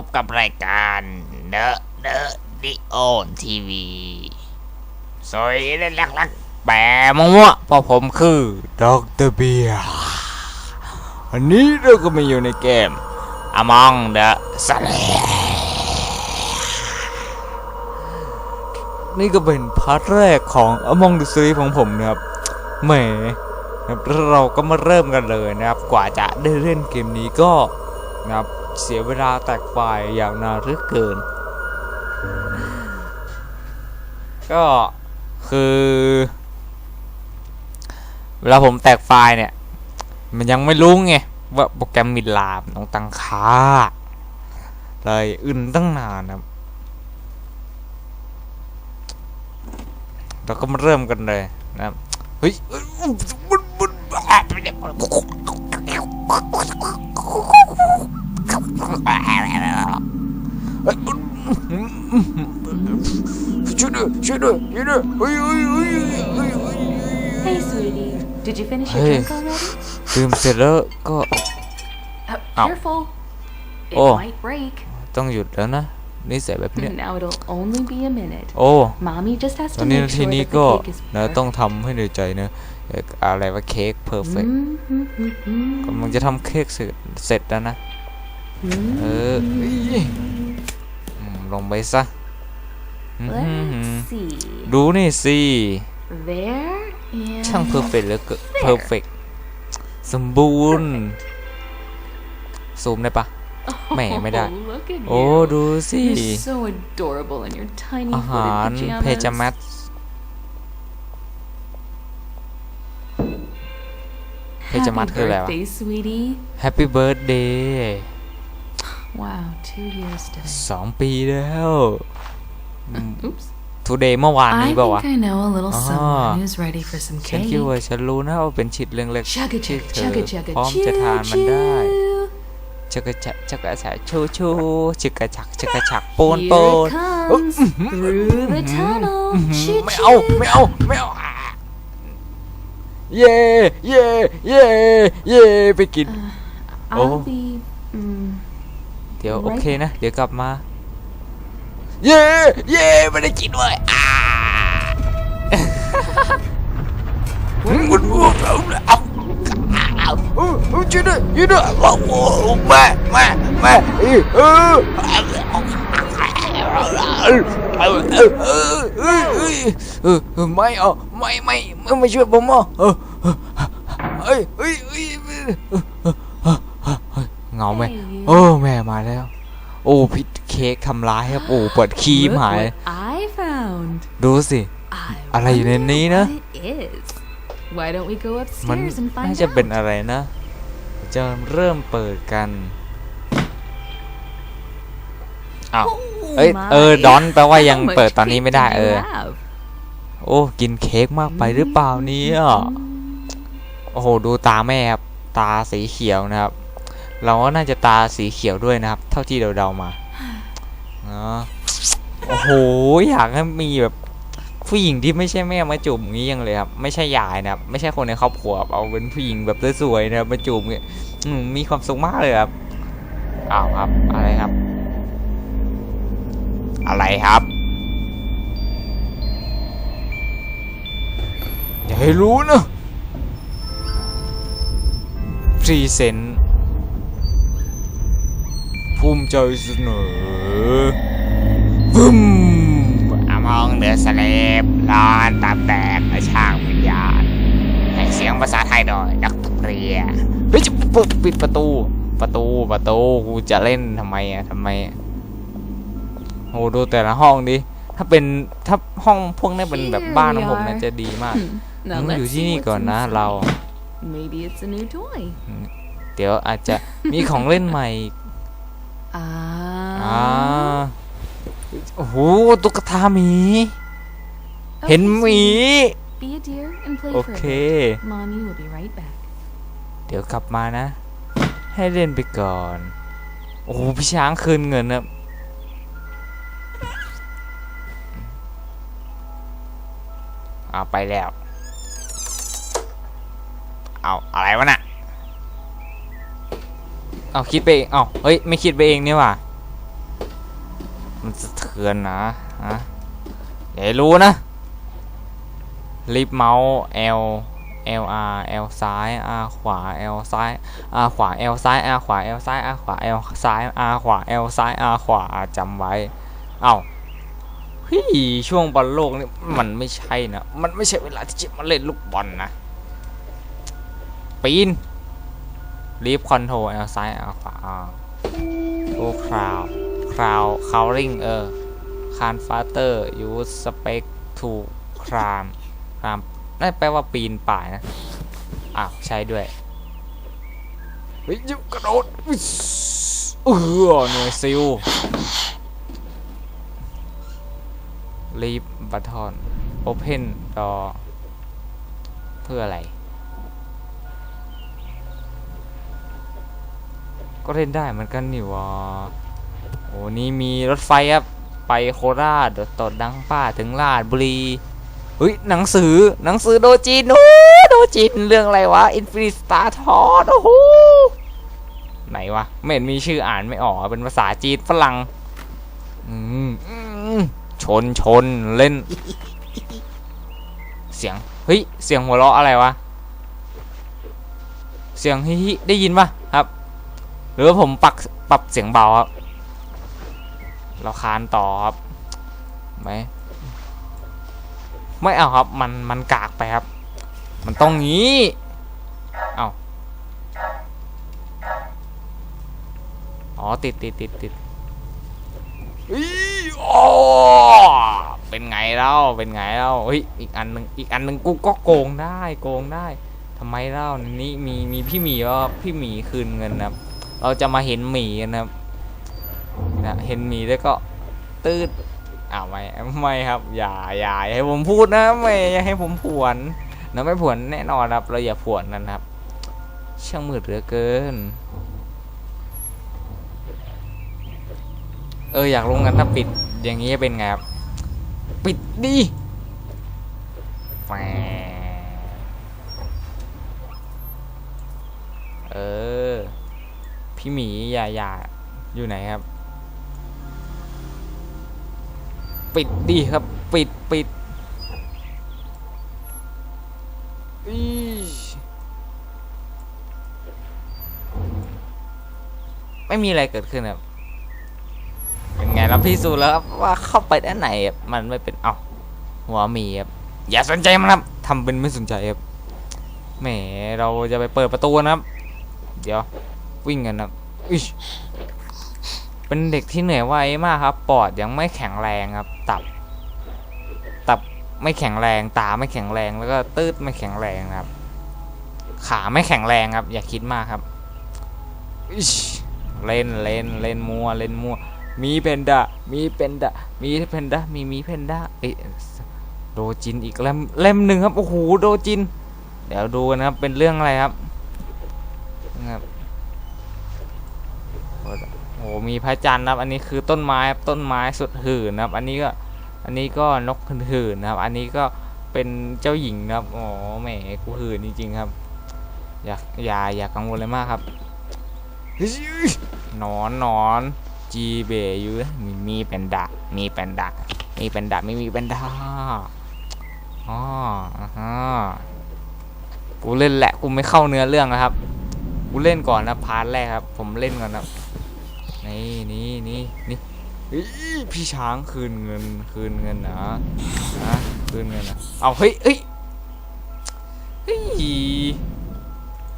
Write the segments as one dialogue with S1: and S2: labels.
S1: วัสดีครับพบกับรายการเดอะเดอะดิโอนทีวีสวยและลักลักๆแปะมั่วๆเพราะผมคือดรเบียวันนี้เราก็มาอยู่ในเกม Among the s l a นี่ก็เป็นพาร์ทแรกของ Among the Sleep ของผมนะครับแหมนะครับเราก็มาเริ่มกันเลยนะครับ กว่าจะได้เล่นเกมนี้ก็นะครับ เสียเวลาแตกไฟล์อย่างนานเหลือเกิน ก็คือ เวลาผมแตกไฟล์เนี่ย มันยังไม่รู้ไงว่าโปรแกรมมิดลามต้องตั้งค่าเลยอึนตั้งนานนะครับเราก็มาเริ่มกันเลยนะเฮ้ยเอ้ยบุญบุญ ช่วยด้วยช่วยด้วยช่วยด้วยเฮ้ยเฮ้ยเฮ้ยเฮ้ยเฮ้ย
S2: Hey, sweetie. Did you finish your
S1: Hey.
S2: drink already?
S1: ดื่มเสร็จแล้วก็
S2: Uh,
S1: Ow.
S2: careful. It
S1: Oh.
S2: might break.
S1: ต้องหยุดแล้วนะนิสัยแบบเนี้ย
S2: Now it'll only be a minute.
S1: โอ้
S2: Mommy just has
S1: ตอน
S2: to
S1: นี้
S2: make
S1: นาที
S2: sure
S1: นี้
S2: that
S1: ก็
S2: the cake is
S1: นะต้อง
S2: perfect.
S1: ทำให้ในใจนะเอ่ออะไรว่าเค้กเพอร์เฟก
S2: Mm-hmm.
S1: กำลังจะทำเค้กเสร็จเสร็จแล้วนะ เออเอ้ยอืมลงไปซะอื้อหือ
S2: Let's see.
S1: ดูนี่สิ
S2: There and
S1: ช่างเพอร์เฟกเหลือเกินเพอร์เฟกสมบูรณ์ ซูมได้ปะ แหม่ไม่ได้
S2: Oh, look at
S1: โอ้
S2: you.
S1: ดูสิ
S2: You're so adorable in your tiny
S1: อาหาร
S2: footed
S1: เพจามั
S2: pajamas.
S1: สเพจามัส
S2: Happy
S1: คืออะไรวะ
S2: birthday, sweetie.
S1: แฮ
S2: Wow, two years today.
S1: สองปีแล้ว
S2: Oops.
S1: ทูเดย์เมื่อวาน
S2: I
S1: นี้
S2: think
S1: เปล่าวะ
S2: I know a little
S1: Ah.
S2: someone who's ready for some
S1: ฉันคิด
S2: cake.
S1: ว่าฉันรู้นะว่าเป็นชิดเรื่องเล็ก
S2: Chugga
S1: ที่
S2: chugga
S1: เธอ
S2: chugga chugga
S1: พร้อม
S2: choo
S1: จะทานมันได้
S2: choo.
S1: ชักกะชักชักกะชักชูชูชักกะชักชักกะชักโปน
S2: Here
S1: โปน
S2: it comes through the tunnel.
S1: อื้อหือ
S2: Choo
S1: ไม่เอา
S2: choo.
S1: ไม่เอาไม่เอาอะเย่เย่เย่เย่ไปกิน
S2: I'll
S1: Oh. เดี๋ยวโอเคนะ เดี๋ยวกลับมา เย้ เย้ไม่ได้กินเลยอ่าคุณพวกเราเนี่ยเอาช่วยด้วยช่วยด้วยโอ้โหแม่แม่แม่เออไม่เอาไม่ไม่ไม่ช่วยผมอะเฮ้ยเฮ้ยเฮ้ยเงาไหม โอ้แม่มาแล้ว โอ้พิษเค้กทำร้ายครับ โอ้เปิดคีม
S2: Look
S1: หาย
S2: what I found.
S1: ดูสิ
S2: I
S1: อะไรอยู่ในนี้
S2: wonder
S1: นะ
S2: what it is. Why don't we go
S1: มัน
S2: upstairs and
S1: น่า
S2: find
S1: จะเป็น
S2: out?
S1: อะไรนะ จะเริ่มเปิดกันอ้าว
S2: Oh
S1: เอ้ย
S2: my.
S1: เออดอนแปลว่ายัง
S2: How much
S1: เปิดตอนนี้
S2: cake
S1: ไม่ได้
S2: do
S1: เอ
S2: you
S1: อ
S2: have?
S1: โอ้กินเค้กมากไปหรือเปล่าเนี่ยโอ้โหดูตาแม่ครับตาสีเขียวนะครับ เราก็น่าจะตาสีเขียวด้วยนะครับ เท่าที่เราเดาๆมาเนาะโอ้โหอยากให้มีแบบผู้หญิงที่ไม่ใช่แม่มาจูบอย่างนี้ยังเลยครับไม่ใช่ยายนะครับไม่ใช่คนในครอบครัวครับเอาเป็นผู้หญิงแบบสวยๆนะครับมาจูบเนี่ยอืมมีความสุขมากเลยครับอ้าวครับอะไรครับ อะไรครับอย่าให้รู้นะพรีเซนต์ ภูมิใจเสนอบึ้มอมองเดือสเลปนอนตามแตกไอช่างวิญญาณให้เสียงภาษาไทยหน่อยนักเรียนเฮ้ยจะปุ๊บปิดประตู ประตูประตูกูจะเล่นทำไมอะทำไมอะโหดูแต่ละห้องดิถ้าเป็นถ้าห้องพวกนี้เป็นแบบบ้านของผมน่าจะดีมาก
S2: Hmm. Now
S1: อืม
S2: let's
S1: อยู่ที่
S2: see
S1: นี่
S2: what's
S1: ก่อนนะ
S2: inside.
S1: เรา
S2: Maybe it's a new toy.
S1: เดี๋ยวอาจจะมีของเล่นใหม่
S2: Ah.
S1: อ่าโอ้โหตุ๊กตาหมี เห็น
S2: Okay,
S1: หมี
S2: sweetie. Be a dear and play
S1: โอ
S2: for
S1: เค
S2: a bit. Mommy will be right back.
S1: เดี๋ยวกลับมานะ ให้เล่นไปก่อน โอ้โหพี่ช้างคืนเงินนะเอาไปแล้ว เอาอะไรวะน่ะ เอาคิดไปเองเอาเฮ้ย ไม่คิดไปเองนี่ว่ามันสะเทือนนะฮะอย่ารู้นะลิฟต์เมาส์ L L R L ซ้าย R ขวา L ซ้าย R ขวา L ซ้าย R ขวา L ซ้าย R ขวา L ซ้าย R ขวา L ซ้าย R ขวาจำไว้ เอ้าเฮ้ยช่วงบอลโลกนี่มันไม่ใช่นะ มันไม่ใช่เวลาที่จะมาเล่นลูกบอลนะ ปีน ลีฟคอนโทรล L ซ้ายขวาโอ้คราวคราวคาวริงเออคานฟาเตอร์ยูสสเปกทูครามครามนั่นแปลว่าปีนป่ายนะอ้าวใช่ด้วยเฮ้ยยุกระโดดอุ๊ยเออหน่วยซิลลีฟบัตทอนโอเพนดอเพื่ออะไร ก็เล่นได้เหมือนกันนี่วะโอ้นี่มีรถไฟครับ ไปโคราชตดดังป้าถึงราชบุรีเฮ้ยหนังสือหนังสือโดจินโอ้โดจินเรื่องอะไรวะ Infinite Star t o r โอ้โหไหนวะไม่เห็นมีชื่ออ่านไม่ออกเป็นภาษาจีนฝรั่งอืมชนชนเล่น เสียงเฮ้ยเสียงหัวเราะอะไรวะเสียงฮิฮิได้ยินปะ หรือว่าผมปรับปรับเสียงเบาครับ เราคานต่อครับไหมไม่เอาครับ มันมันกากไปครับ มันต้องงี้เอาอ๋อติดติดติดติดอีโอเป็นไงเล่าเป็นไงเล่าเฮ้ยอีกอันหนึ่งอีกอันหนึ่งกูก็โกงได้โกงได้ทำไมเล่านี่มีมีพี่หมีว่าพี่หมีคืนเงินนะครับ เราจะมาเห็นหมีกันะครับนะเห็นหมีแล้วก็ตืดอ้าวไม่ไม่ครับอย่าอย่าให้ผมพูดนะไม่อย่าให้ผมผวนนะไม่ผวนแน่นอนครับ เราอย่าผวนนะครับ ช่างมืดเหลือเกิน เอออยากลงกันถ้าปิดอย่างนี้จะเป็นไงครับปิดดิแหมเออ พี่หมีอย่าอย่าอยู่ไหนครับ ปิดดิครับ ปิดปิดอีไม่มีอะไรเกิดขึ้นครับเป็นไงเราพิสูจน์แล้วครับว่าเข้าไปด้านไหนมันไม่เป็นเอาหัวหมีครับอย่าสนใจมันครับทำเป็นไม่สนใจครับแหมเราจะไปเปิดประตูนะครับ เดี๋ยว วิ่งกันนะอิ๊ยเป็นเด็กที่เหนื่อยไวมากครับ ปอดยังไม่แข็งแรงครับ ตับ ตับไม่แข็งแรง ตาไม่แข็งแรง แล้วก็ตืดไม่แข็งแรงครับ ขาไม่แข็งแรงครับ อย่าคิดมากครับอิ๊ยเล่นเล่นเล่นมัวเล่นมัว มีเพนด้ามีเพนด้ามีเพนด้ามีมีเพนด้าเอ้ยโดจินอีกเล่มเล่มหนึ่งครับโอ้โหโดจิน เดี๋ยวดูกันะครับเป็นเรื่องอะไรครับนะครับ โหมีพระจันทร์นะครับ อันนี้คือต้นไม้ต้นไม้สุดหื่นนะครับ อันนี้ก็อันนี้ก็นกหื่นนะครับ อันนี้ก็เป็นเจ้าหญิงนะครับอ๋อแหมกูหื่นจริง ๆ ครับ อย่าอย่าอย่ากังวลเลยมากครับนอนนอนจีเบยูมีมีเป็นดะมีเป็นดะมีเป็นดะไม่มีเป็นดาอ๋ออ่าฮะกูเล่นแหละกูไม่เข้าเนื้อเรื่องนะครับ กูเล่นก่อนนะพาร์ทแรกครับ ผมเล่นก่อนนะ นี่นี่นี่นี่พี่ช้างคืนเงินคืนเงินนะนะคืนเงินนะเอาเฮ้ยเฮ้ยเฮ้ย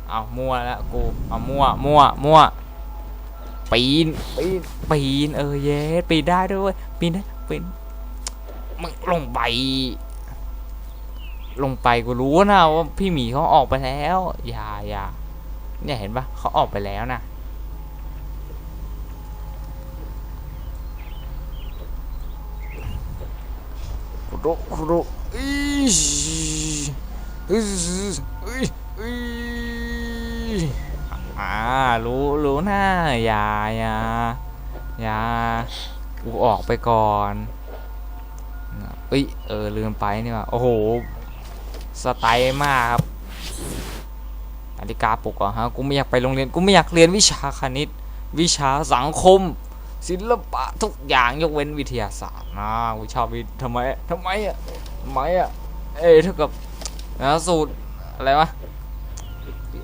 S1: เอามั่วแล้วกูเอามั่วมั่วมั่วปีนปีนปีนเออเย้ปีนได้ด้วยเวยปีนได้ปีนมึงลงไป ลงไปกูรู้นะว่าพี่หมีเขาออกไปแล้วอย่าอย่าเนี่ยเห็นปะเขาออกไปแล้วนะ รคุโรอีออ่ารู้รู้นะอย่าอย่าอย่ากูออกไปก่อนเอ้ยเออลืมไปนี่ว่าโอ้โหสไตล์มากครับนาฬิกาปลุกเหรอฮะกูไม่อยากไปโรงเรียนกูไม่อยากเรียนวิชาคณิต วิชาสังคม ศิลปะทุกอย่างยกเว้นวิทยาศาสตร์นะกูชอบวิทำไมทำไมอะทำไมอะเอ้เท่ากับนะสูตรอะไรวะ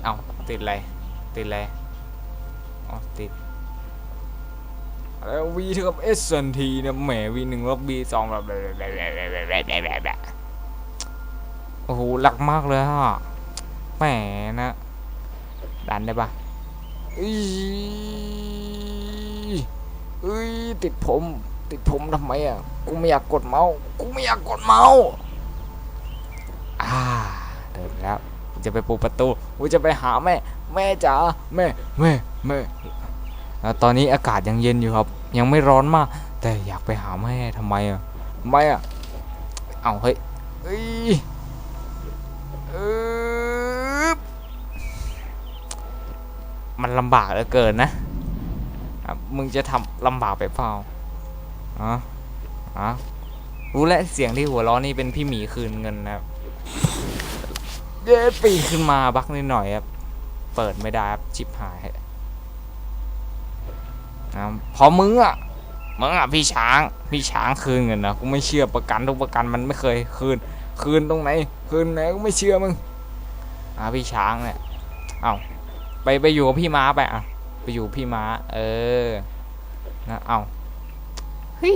S1: เอาติดอะไรติดอะไรอ๋อติดแล้ววีเท่ากับ S ทันทีนะแหมวีหนึ่งลบ B สองแบบโอ้โหหลักมากเลยฮะแหมนะดันได้ปะอี เอ้ยติดผม ติดผมทำไมอะกูไม่อยากกดเมาส์กูไม่อยากกดเมาส์อ่าเดินแล้วกูจะไปปูประตูกูจะไปหาแม่ แม่จ๋าแม่แม่แม่แล้วตอนนี้อากาศยังเย็นอยู่ครับ ยังไม่ร้อนมาก แต่อยากไปหาแม่ทำไมอะทำไมอะเอาเฮ้ยเอ้ยเออมันลำบากเหลือเกินนะ มึงจะทำลำบากไปเปล่าอะอะรู้แล้วเสียงที่หัวล้อนี่เป็นพี่หมีคืนเงินนะครับเย้ปีนขึ้นมาบักนิดหน่อยครับ เปิดไม่ได้ครับชิบหายนะพอมึงอะมึงอะพี่ช้าง พี่ช้างคืนเงินนะกูไม่เชื่อประกันทุกประกันมันไม่เคยคืน คืนตรงไหน คืนไหนกูไม่เชื่อมึงอะพี่ช้างเนี่ย เอาไปไปอยู่กับพี่ม้าไปอะ ไปอยู่พี่ม้า เออ นะ เอาเฮ้ย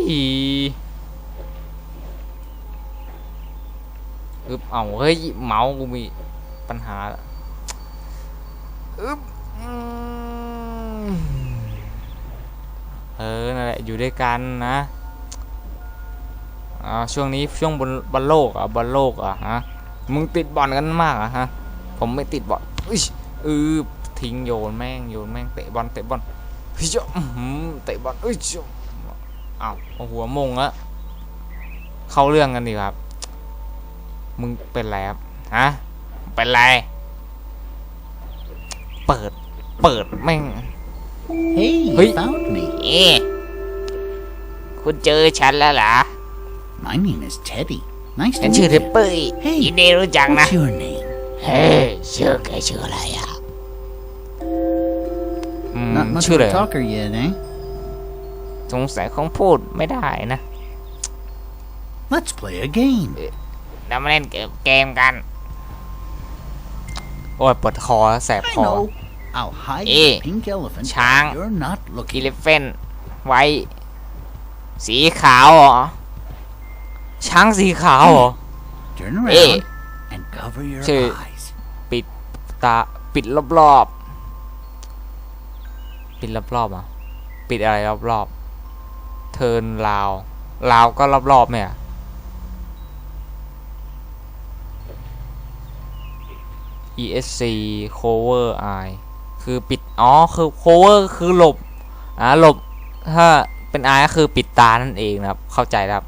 S1: อึบเอาเฮ้ย เมาส์กูมีปัญหาอึบเออ นั่นแหละ อยู่ด้วยกันนะอ่าช่วงนี้ช่วงบนบอลโลกอะบอลโลกอะฮะ มึงติดบอลกันมากอะฮะ ผมไม่ติดบอลอุ้ยเออ ทิ้งโยนแม่งโยนแม่งเตะบอลเตะบอลเฮ้ยเจ้าอื้อหือเตะบอลเอ้ยเจ้าอ้าวเอาหัวมงอะเข้าเรื่องกันดีครับ มึงเป็นไรครับฮะเป็นไร เปิด เปิดแม่ง
S3: Hey, you
S1: Hey.
S3: found me.
S1: เอ๊ะคุณเจอฉันแล้วเหรอ
S3: My name is Teddy. Nice
S1: ฉั
S3: to
S1: นชื่อ
S3: meet
S1: เทป
S3: you.
S1: เป้ย
S3: Hey.
S1: ยินดีรู้จักนะ
S3: What's your name?
S1: เฮ้ยชื่อแกชื่ออะไรอะอืม
S3: Not much
S1: ชื่อ
S3: of
S1: อะไร
S3: a talker yet, eh?
S1: สงสัยคงพูดไม่ได้นะ
S3: Let's play a game.
S1: เรามาเล่นเกมกัน โอ้ยปวดคอแสบ
S3: I
S1: คอ
S3: know. I'll hide
S1: Eh,
S3: the pink elephant
S1: Chang.
S3: while you're not
S1: กิ
S3: looking.
S1: เลเฟนไว้ สีขาวเหรอ ช้างสีขาวเหรอ
S3: Turn
S1: Eh.
S3: around and cover your
S1: Chứ-
S3: eyes.
S1: ตาปิดรอบๆ ปิดรอบๆอะปิดอะไรรอบๆเทิร์นลาวลาวก็รอบๆเนี่ย ESC cover eye คือปิด อ๋อ คือ cover คือหลบ อ่าหลบ ถ้าเป็น eye ก็คือปิดตา นั่นเองนะครับ เข้าใจแล้วครับ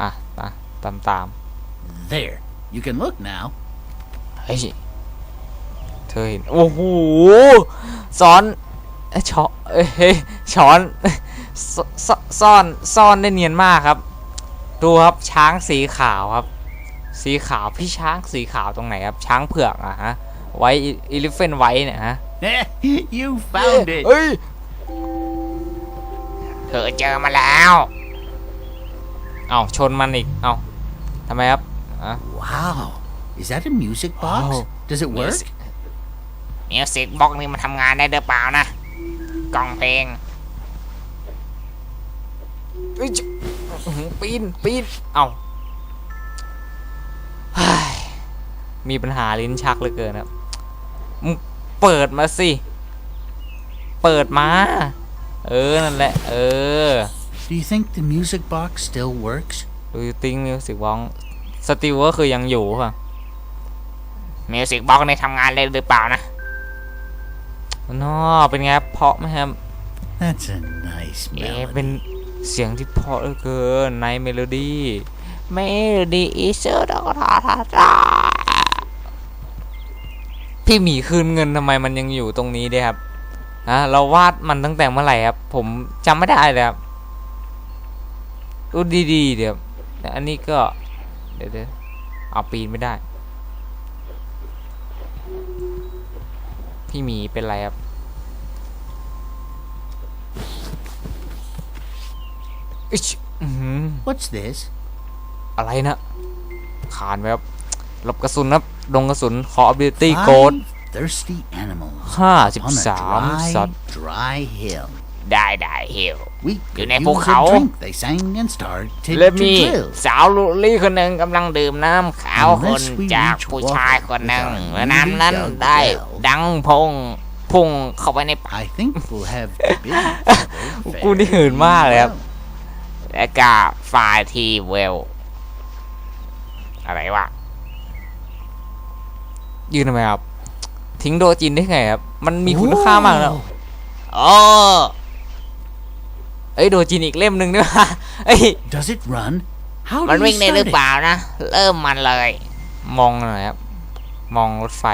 S1: อะอะตามตาม
S3: There. You can look now.
S1: ๆเฮ้ยเธอเห็น โอ้โหสอนเอ้ย ช้อนเอ้ยเฮ้ยช้อนซซซ่อนซ่อนได้เนียนมากครับ ดูครับช้างสีขาวครับ สีขาวพี่ช้างสีขาวตรงไหนครับ ช้างเผือกอะฮะไว้อีลิเฟนไว้เนี่ยฮะ
S3: you found it.
S1: เฮ้ยเธอเจอมาแล้วเอาชนมันอีกเอาทำไมครับอะ
S3: Wow. Is that a music box?
S1: Wow.
S3: Does it work?
S1: Music. มิวสิกบ็อกนี่มันทำงานได้หรือเปล่านะ กล่องเพลงเอ้ยจะอื้อหือปีนปีนเอาเฮ้ยมีปัญหาลิ้นชักเหลือเกินครับมึงเปิดมาสิ เปิดมา เออ นั่นแหละ เออ
S3: Do you think the music box still works?
S1: ดูติ้งมิวสิกบ็อกสติวก็คือยังอยู่ป่ะมิวสิกบ็อกนี่ทำงานได้หรือเปล่านะ นอเป็นไงครับเพราะไหมครับ
S3: That's a nice
S1: เอ๊ะเป็น
S3: melody.
S1: เสียงที่เพราะเหลือเกินในเมโลดี้เมโลดี้อีเซอร์ดอกทาทาทาพี่หมีคืนเงินทำไมมันยังอยู่ตรงนี้ด้วยครับฮะเราวาดมันตั้งแต่เมื่อไหร่ครับ ผมจำไม่ได้เลยครับดูดีๆเดี๋ยวแต่อันนี้ก็เดี๋ยวเดี๋ยวเอาปีนไม่ได้ พี่หมีเป็นไรครับอิชอื้อหือ
S3: What's this?
S1: อะไรนะขานไปครับหลบกระสุนครับดงกระสุน Call of Duty Ghost
S3: Five thirsty animals
S1: ห้าสิบ
S3: on a
S1: สามสัต
S3: dry,
S1: ว์
S3: dry hill.
S1: ได้ได้เฮล
S3: We
S1: You're
S3: could
S1: not
S3: use
S1: for
S3: a
S1: cow?
S3: drink, they sang and started
S1: และ
S3: to
S1: มี
S3: drill.
S1: สาวลูลี่คนหนึ่งกำลังดื่มน้ำขาวคน
S3: Unless we
S1: จาก
S3: reach
S1: ผู้ชายคนหนึ่ง
S3: water with our
S1: และน้ำนั้น
S3: newly dug
S1: ได้
S3: well.
S1: ดังพงพุ่งเข้าไปในปาก
S3: I think we'll have busy trouble
S1: กูนี่หื่นมากเลยครับ
S3: well.
S1: และก็ไฟล์ทีเวลอะไรวะยืนทำไมครับ ทิ้งโดจินได้ไงครับ มันมีคุณค่ามากแล้ว
S3: Whoa.
S1: โอ้เอ้ยโดจินอีกเล่มหนึ่งด้วยว่ะเอ้ย
S3: Does it run? How
S1: มัน
S3: do you
S1: วิ่งได้หรือ
S3: start
S1: เป
S3: it?
S1: ล่านะ เริ่มมันเลย มองหน่อยครับ มองรถไฟ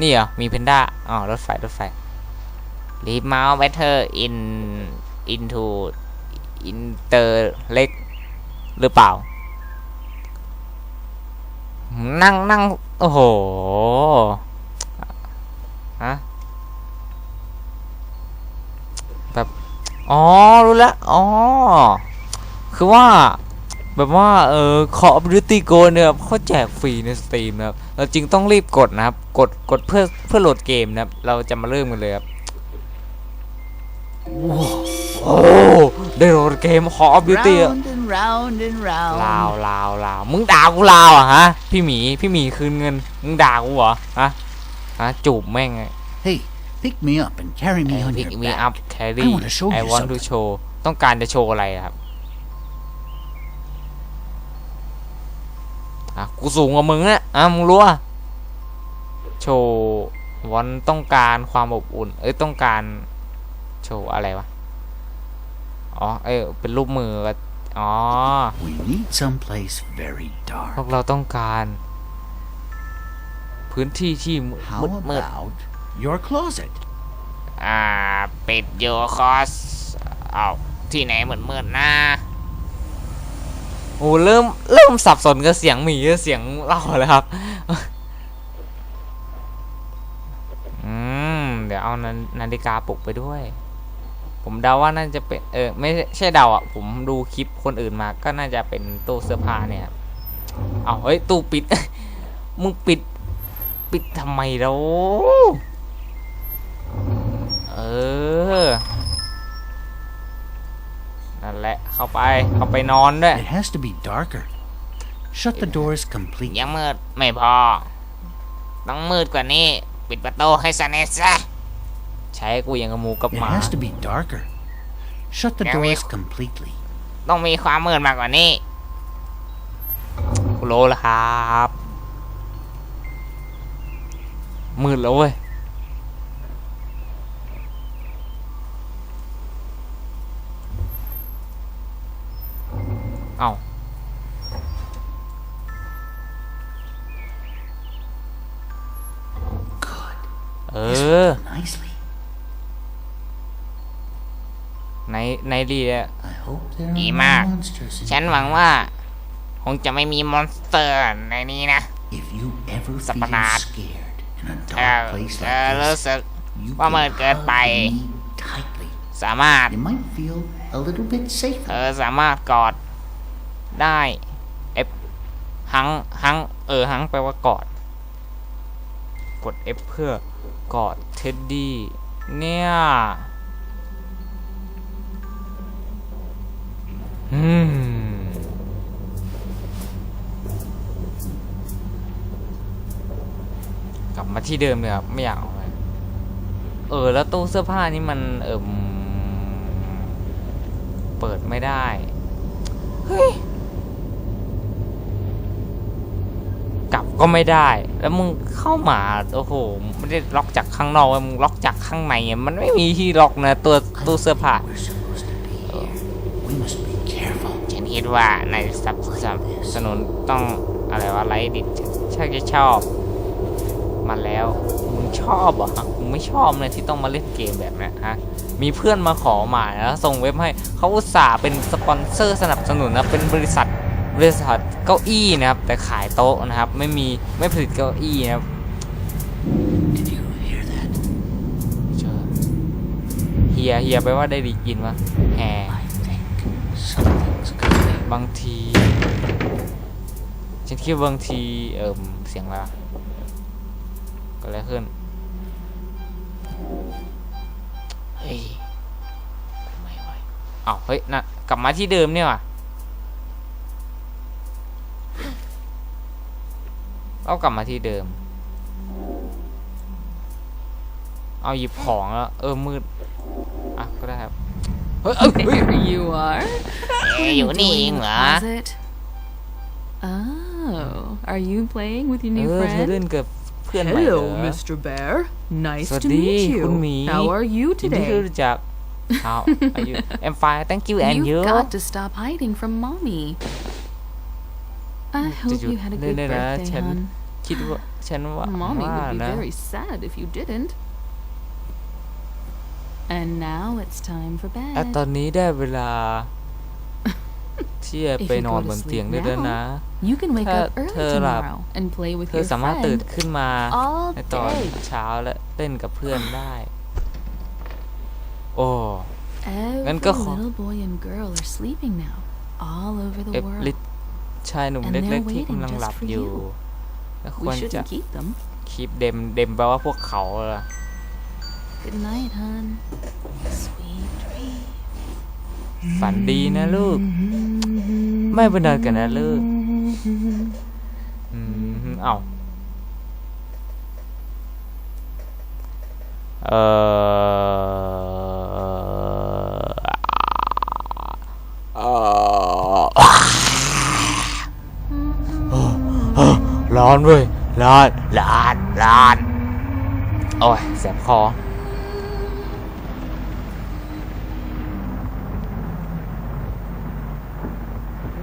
S1: นี่เหรอ มีเพนด้าอ๋อรถไฟ รถไฟ รีบมาเวเทอร์อินอินทูอินเตอร์เล็กหรือเปล่า นั่งนั่งโอ้โห ฮะ แบบ อ๋อ รู้แล้ว อ๋อ คือว่า แบบว่า เออ Call of Duty Go เนี่ยครับเขาแจกฟรีในสตรีมนะครับ เราจึงต้องรีบกดนะครับ กด กดเพื่อ เพื่อโหลดเกมนะครับ เราจะมาเริ่มกันเลยครับโอ้ได้โหลดเกม Call of Duty อะ
S3: Round and round and round.
S1: ลาวลาวลาวมึงด่ากูลาวอะฮะ พี่หมี พี่หมีคืนเงิน มึงด่ากูเหรอ ฮะ ฮะ จูบแม่งไง
S3: Hey, pick me up and carry me on
S1: พิก
S3: your
S1: มี
S3: back.
S1: อัพแครี่
S3: I wanna show
S1: I
S3: you
S1: want to
S3: something.
S1: show ต้องการจะโชว์อะไรอะครับอะกูสูงกว่ามึงนะอะมึงรู้อะโชว์วันต้องการความอบอุ่น เอ้ยต้องการโชว์อะไรวะอ๋อเอ้ยเป็นรูปมือก็อ๋อ
S3: We need someplace very
S1: พว
S3: dark.
S1: กเราต้องการ พื้นที่ที่มืด
S3: How
S1: มืด
S3: about your closet?
S1: อ่า ปิดโยคอสเอาที่ไหนเหมือนเมือนๆนะโอ้เริ่มเริ่มสับสนกับเสียงหมีกับเสียงเราแล้วครับ อืม เดี๋ยวเอานานาฬิกาปลุกไปด้วย ผมเดาว่าน่าจะเป็น เออ ไม่ใช่เดาอะ ผมดูคลิปคนอื่นมา ก็น่าจะเป็นตู้เสื้อผ้าเนี่ยครับเอาเฮ้ย ตู้ปิด มึงปิด ปิดทำไมแล้วเออนั่นแหละ เข้าไป เข้าไปนอนด้วย
S3: It has to be darker. Shut the doors completely.
S1: ยังมืดไม่พอ ต้องมืดกว่านี้ ปิดประตูให้สนิทซะใช้กูยังกับหมูกับ
S3: It
S1: หมา
S3: has to be darker. Shut the
S1: Now we-
S3: doors completely.
S1: ต้องมีความมืดมากกว่านี้กูรู้แล้วครับ มืดแล้วเว้ย เอ้า
S3: Good.
S1: เอ
S3: This
S1: อ
S3: will do nicely.
S1: ในในดีอะ
S3: I hope there are
S1: ดี
S3: no
S1: มาก
S3: monsters in
S1: ฉันหวังว่า คงจะไม่มีมอนสเตอร์ในนี้นะ
S3: If you ever
S1: สัตว์
S3: feel
S1: ประหลาด
S3: scared in a
S1: เออ
S3: dark place
S1: เออ
S3: like
S1: รู้
S3: this,
S1: สึก
S3: you
S1: ว่ามัน
S3: can
S1: เกินไป
S3: hug me tightly.
S1: สามารถ
S3: You might feel a little bit
S1: เอ
S3: safer.
S1: อสามารถกอด ได้เอฟหังหังเออหังแปลว่ากอด กด F เพื่อกอดเท็ดดี้เนี่ยอืมกลับมาที่เดิมเลยครับไม่อยากเอาเออ แล้วตู้เสื้อผ้านี่มันเอิมเปิดไม่ได้ เฮ้ย กลับก็ไม่ได้ แล้วมึงเข้ามาโอ้โหไม่ได้ล็อกจากข้างนอกมึงล็อกจากข้างในมันไม่มีที่ล็อกนะตัวตู้เสื้อผ้าฉันคิดว่าในสับสนับสนุนต้องอะไรวะไรดิช่างจะชอบ มาแล้วมึงชอบอฮะมึงไม่ชอบเลยที่ต้องมาเล่นเกมแบบนี้ฮะมีเพื่อนมาขอมาแล้วส่งเว็บให้เขาอุตส่าห์เป็นสปอนเซอร์สนับสนุนนะเป็นบริษัท บริษัทเก้าอี้นะครับ แต่ขายโต๊ะนะครับ ไม่มีไม่ผลิตเก้าอี้นะครับ
S3: Did you hear that?
S1: ฮียเฮียแปลว่าได้ยินวะแห
S3: I think something's coming.
S1: บางทีฉันคิดว่าบางทีเอิมเสียงอะไรวะเก็อะไรขึ้นเฮ้ยไปไม่ไหวอ้าวเฮ้ยน่ะกลับมาที่เดิมเนี่ยว่ะ เอากลับมาที่เดิม เอาหยิบของแล้ว เออมืด อะ ก็ได้ครับ เฮ้ยเอ้ยเฮ้ย
S2: There you are.
S1: เอ๊ะอยู่นี่เองเหรอ
S2: Closet. Oh, are you playing with your
S1: เอ
S2: new
S1: อเธอ
S2: friend?
S1: เล่นกับเพื่อนใหม่เหร
S4: Hello,
S1: อ
S4: Mr. Bear. Nice to
S1: Swadee,
S4: meet you.
S1: คุณหมี
S4: How are you
S1: ยินดีที่
S4: today?
S1: รู้จัก How are you I'm fine thank you and you
S2: You've got to stop hiding from mommy. I hope
S1: you-
S2: you had a
S1: no,
S2: good
S1: no, no,
S2: birthday,
S1: Chen.
S2: hon.
S1: คิดว่าฉันว่า
S2: Mommy
S1: ว่า
S2: would be
S1: นะ
S2: very sad if you didn't. And now it's time for
S1: อะตอ
S2: bed.
S1: นนี้ได้เวลา ที่จะ
S2: If
S1: ไป
S2: you
S1: นอน
S2: go to
S1: บน
S2: sleep
S1: เตียงได้แล้วนะ
S2: You can wake
S1: ถ้า
S2: up early
S1: เธอหลับ
S2: tomorrow and play with
S1: เธอ
S2: your
S1: สามารถตื่น
S2: friend
S1: ขึ้นมา
S2: all
S1: ในตอน
S2: day.
S1: เช้าและเล่นกับเพื่อนได้ โอ้
S2: Every
S1: งั้นก็ขอ
S2: little boy and girl are sleeping now, all over the
S1: เอฟลิ
S2: world.
S1: ชายหนุ่ม
S2: And
S1: เล็ก
S2: they're
S1: ๆที่
S2: waiting
S1: กำลัง
S2: just
S1: หลับ
S2: for
S1: อยู่
S2: you.
S1: และค
S2: We
S1: วรจะ
S2: shouldn't keep them.
S1: คีบเดมเดมแปลว่าพวกเขาเหรอ
S2: Good night, hon. Sweet dreams.
S1: ฝันดีนะลูก ไม่เป็นไรกันนะลูกอืมเอ้าเออ ร้อนเว้ยร้อนร้อนร้อนโอ้ยแสบคอ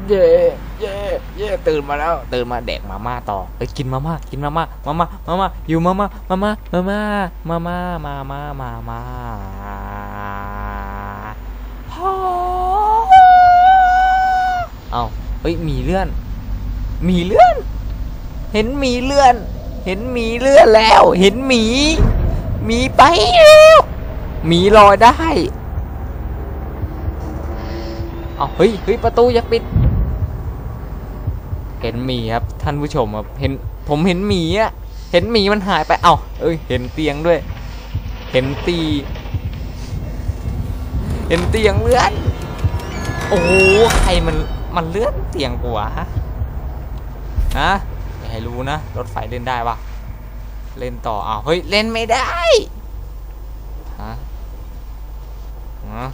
S1: เย่เย่เย่ตื่นมาแล้ว ตื่นมาแดกมาม่าต่อไปกินมาม่ากินมาม่ามาม่ามาม่าอยู่มาม่ามาม่ามาม่ามาม่ามาม่ามาม่าเอาเฮ้ยมีเลื่อน มีเลื่อน เห็นหมีเลื่อน เห็นหมีเลื่อนแล้ว เห็นหมีหมีไปแล้วหมีลอยได้เอาเฮ้ยเฮ้ยประตูอย่าปิด เห็นหมีครับท่านผู้ชมครับเห็นผมเห็นหมีอะเห็นหมีมันหายไปเอ้าเอ้ยเห็นเตียงด้วย เห็นตี เห็นเตียงเลื่อนโอ้โหใครมันมันเลื่อนเตียงกูวะฮะ ให้รู้นะ รถไฟเล่นได้ปะเล่นต่ออ้าวเฮ้ย เล่นไม่ได้ฮะ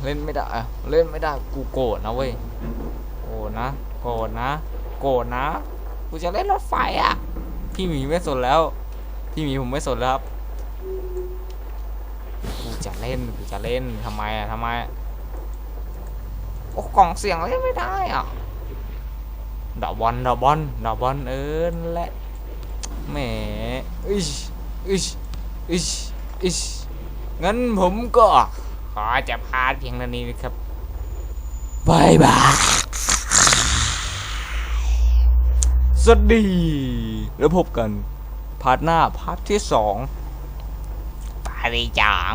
S1: เล่นไม่ได้เล่นไม่ได้กูโกรธนะเว้ยโกรธนะโกรธนะโกรธนะกูจะเล่นรถไฟอะ พี่หมีไม่สนแล้ว พี่หมีผมไม่สนแล้วครับกูจะเล่นกูจะเล่นทำไมอะทำไมอะโอ้กล่องเสียงเล่นไม่ได้อะ ดอกบอลดอกบอลดอกบอลเอินนและแหมอิชอิชอิชอิชงั้นผมก็ ขอจะพาเพียงเท่านี้นะครับบายบายสวัสดี แล้วพบกัน พาร์ทหน้าพาร์ทที่สองปาริจัง